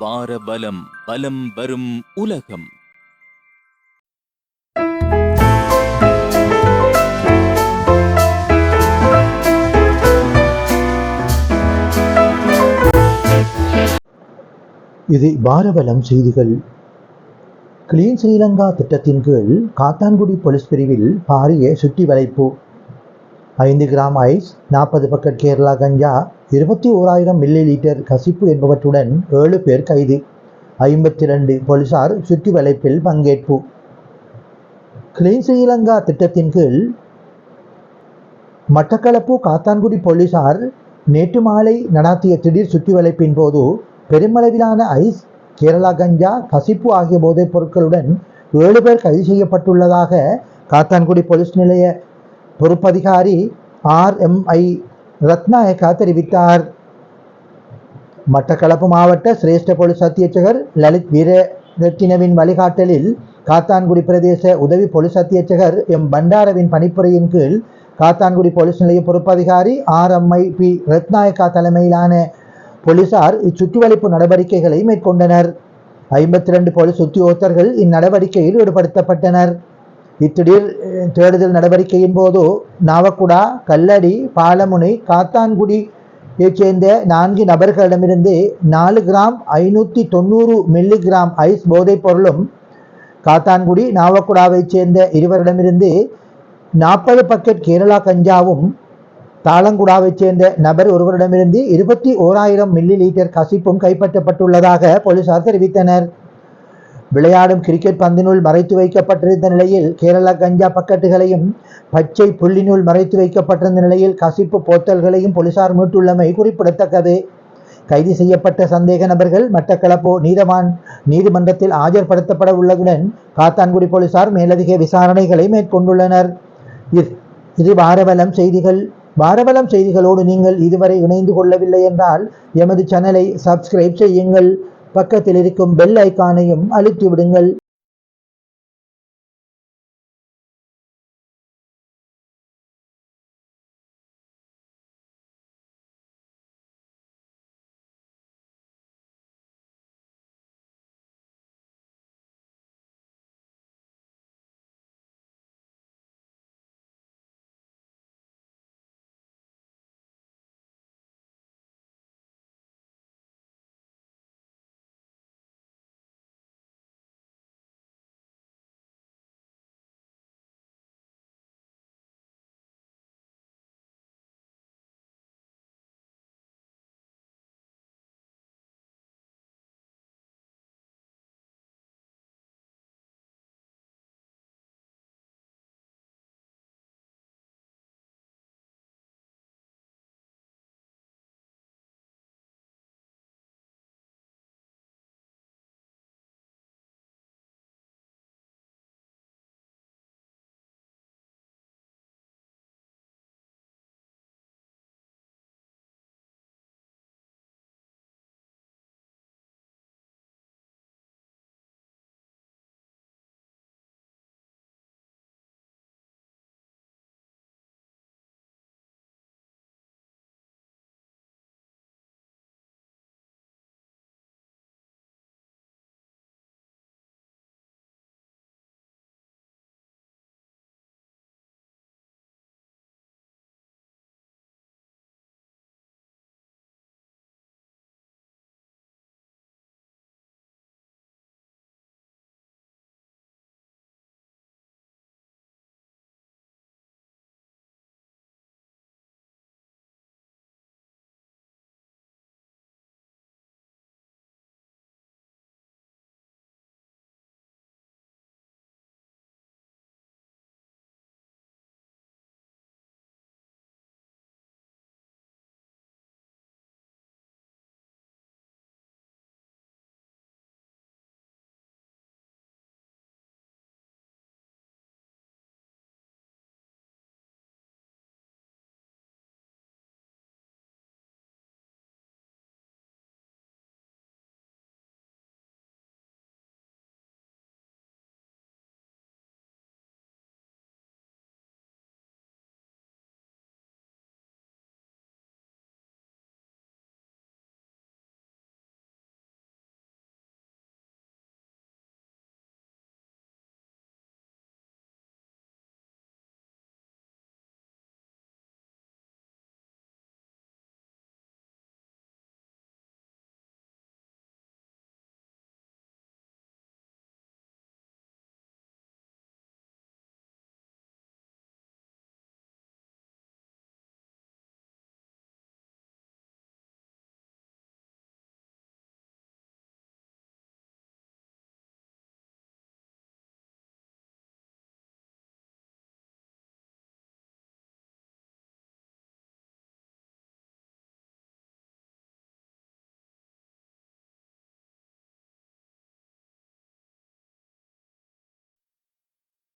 வார பலம் பலம் வரும் உலகம். இது பாரபலம் செய்திகள். கிளீன் ஸ்ரீலங்கா திட்டத்தின் கீழ் காத்தான்குடி போலீஸ் பிரிவில் பாரிய சுற்றி வளைப்பு. ஐந்து கிராம் ஐஸ் நாற்பது பக்கெட் கேரளா கஞ்சா இருபத்தி ஓராயிரம் மில்லி லிட்டர் கசிப்பு என்பவற்றுடன் ஏழு பேர் கைது. ஐம்பத்தி ரெண்டு போலீசார் சுற்றி வளைப்பில் பங்கேற்பு. கிளீன் ஸ்ரீலங்கா திட்டத்தின் கீழ் மட்டக்களப்பு காத்தான்குடி போலீசார் நேற்று மாலை நடாத்திய திடீர் சுற்றி வளைப்பின் போது பெருமளவிலான ஐஸ் கேரளா கஞ்சா கசிப்பு ஆகிய போதைப் பொருட்களுடன் ஏழு பேர் கைது செய்யப்பட்டுள்ளதாக காத்தான்குடி போலீஸ் நிலைய பொறுப்பதிகாரி ஆர்எம்ஐ ரத்நாயக்கா தெரிவித்தார் மட்டக்களப்பு மாவட்ட சிரேஷ்ட போலீஸ் அத்தியட்சகர் லலித் வீரரத்தினவின் வழிகாட்டலில் காத்தான்குடி பிரதேச உதவி போலீஸ் அத்தியட்சகர் எம். பண்டாரவின் பணிப்புரையின் கீழ் காத்தான்குடி போலீஸ் நிலைய பொறுப்பதிகாரி ஆர்எம்ஐ பி. ரத்நாயக்கா தலைமையிலான போலீசார் இச்சுற்றுவளைப்பு நடவடிக்கைகளை மேற்கொண்டனர். ஐம்பத்தி ரெண்டு போலீஸ் உத்தியோகத்தர்கள் இந்நடவடிக்கையில் ஈடுபடுத்தப்பட்டனர். இத்திடீர் தேடுதல் நடவடிக்கையின் போது நாவக்குடா கல்லடி பாலமுனை காத்தான்குடியைச் சேர்ந்த நான்கு நபர்களிடமிருந்து நாலு கிராம் ஐநூற்றி தொண்ணூறு மில்லிகிராம் ஐஸ் போதைப் பொருளும் காத்தான்குடி நாவக்குடாவைச் சேர்ந்த இருவரிடமிருந்து நாற்பது பக்கெட் கேரளா கஞ்சாவும் தாளங்குடாவைச் சேர்ந்த நபர் ஒருவரிடமிருந்து இருபத்தி ஓராயிரம் மில்லி லிட்டர் கசிப்பும் கைப்பற்றப்பட்டுள்ளதாக போலீசார் தெரிவித்தனர். விளையாடும் கிரிக்கெட் பந்தினுள் மறைத்து வைக்கப்பட்டிருந்த நிலையில் கேரளா கஞ்சா பக்கெட்டுகளையும் பச்சை புள்ளினுள் மறைத்து வைக்கப்பட்டிருந்த நிலையில் கசிப்பு போத்தல்களையும் போலீசார் மீட்டுள்ளமை குறிப்பிடத்தக்கது. கைது செய்யப்பட்ட சந்தேக நபர்கள் மட்டக்களப்பு நீதவான் நீதிமன்றத்தில் ஆஜர்படுத்தப்பட உள்ளதுடன் காத்தான்குடி போலீசார் மேலதிக விசாரணைகளை மேற்கொண்டுள்ளனர். இது- இது வாரவலம் செய்திகள். வாரவலம் செய்திகளோடு நீங்கள் இதுவரை இணைந்து கொள்ளவில்லை என்றால் எமது சேனலை சப்ஸ்கிரைப் செய்யுங்கள். பக்கத்தில் இருக்கும் பெல் ஐக்கானையும் அழுத்தி விடுங்கள்